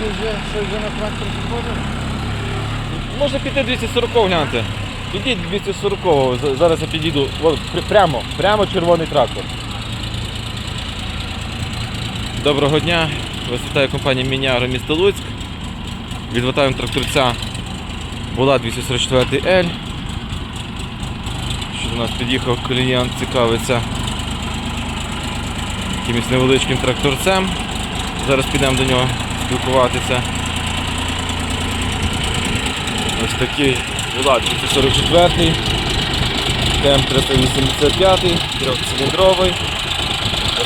Чи вже, що вже на трактор підходить? Можна піти 240 гляньте. Підіть 240 З- Зараз я підійду. О, пр- прямо, прямо червоний трактор. Доброго дня. Вас вітає компанія Міняро місто Луцьк. Відвертаємо тракторця була 244 L. Що до нас під'їхав клієнт, цікавиться якимось невеличким тракторцем. Зараз підемо до нього спілкуватися. Ось такий Влад 244, ТМ 385, трьохциліндровий,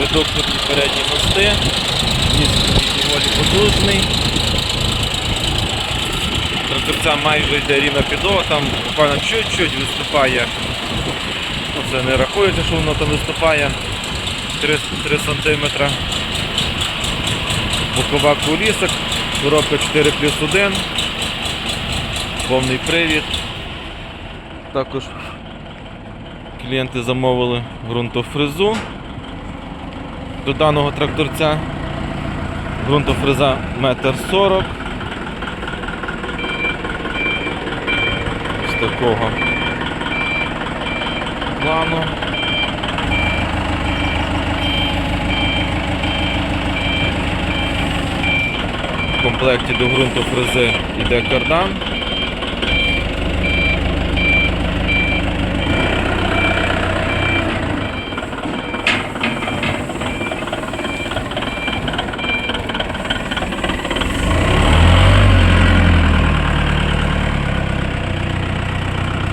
редукторні передні мости, доволі потужний. Тракторця майже йде рівна підлога, там буквально чуть-чуть виступає. Це не рахується, що воно там виступає 3, 3 см. Бокова кулісок, коробка 4 плюс 1 повний привід. Також клієнти замовили ґрунтофрезу до даного тракторця. Ґрунтофреза 1,40 м. З такого плану. Комплекті до ґрунтофрези йде кардан.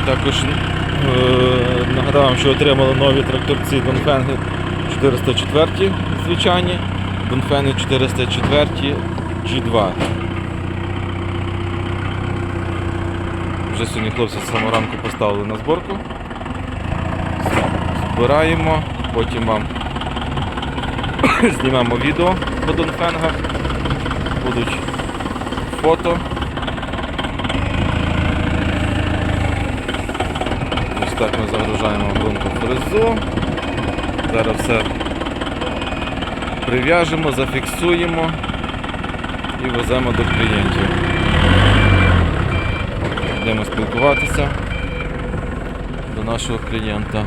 Також е, нагадаю що отримали нові тракторці Донфенги 404 звичайні, Донфенги 404 G2. Вже сьогодні хлопці з самого ранку поставили на зборку. Збираємо, потім вам знімемо відео по Донфенгах, будуть фото. Ось так ми загружаємо ґрунту фрезу. Зараз все прив'яжемо, зафіксуємо і веземо до клієнтів. Йдемо спілкуватися до нашого клієнта.